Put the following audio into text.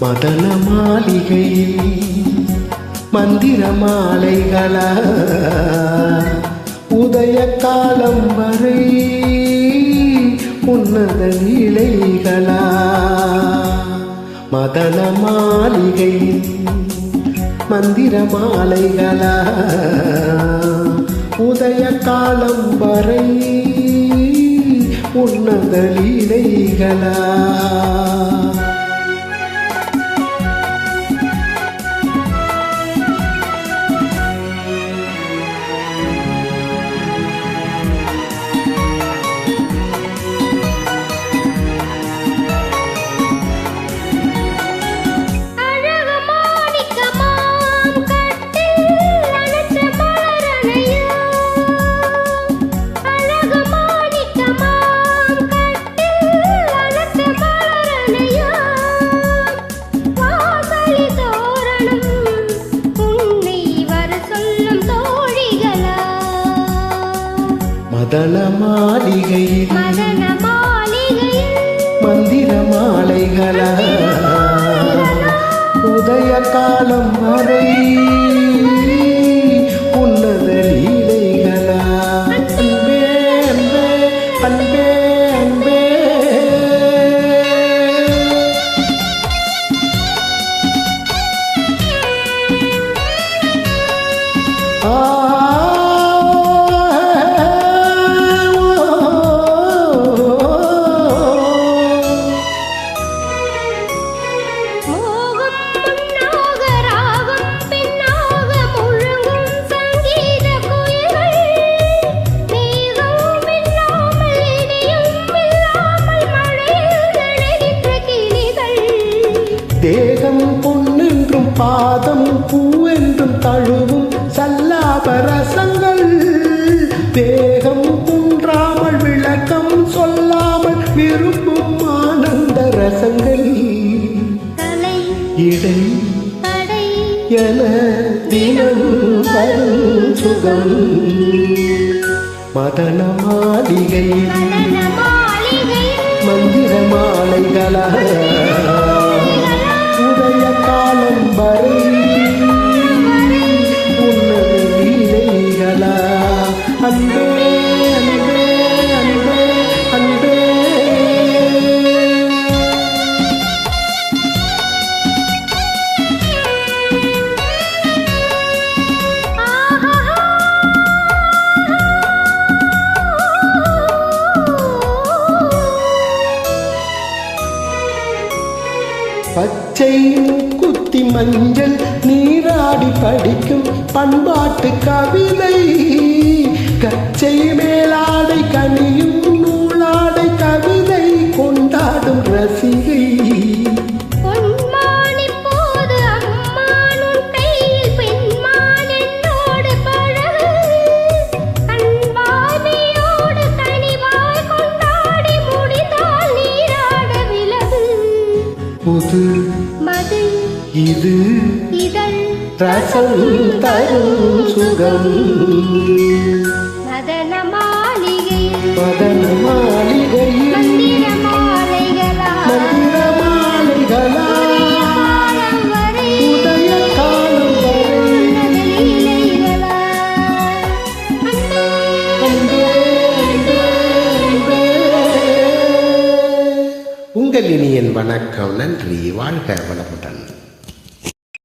மதன மாளிகையில் மந்திர மாலைகளா? உதய காலம் வரை உன்னத நிலைகளா? மதன மாளிகையில் மந்திர மாலைகளா? உதய காலம் வரை உன்னத லீலைகளா மதள மாளிகையில் மாளிகையில் தேகம் பொன்னென்றும் பாதம் பூவென்றும் தழுவும் சல்லாபரசங்கள் தேகம் குன்றாமல் விளக்கம் சொல்லாமல் விரும்பும் ஆனந்த ரசங்கள். இடை என தினம் வரும் சுகம். மதன மாளிகையில் மந்திர மாலைகளா பச்சை குத்தி மஞ்சள் நீராடி படிக்கும் பண்பாட்டு கவிதை. கச்சையுமே புது மது இது இதழ் ரசம் தரும் சுகம். மதன மாளிகையில் மதன மாளிகையில் இனியன் வணக்கம். நன்றி. வாழ்க வளமுடன்.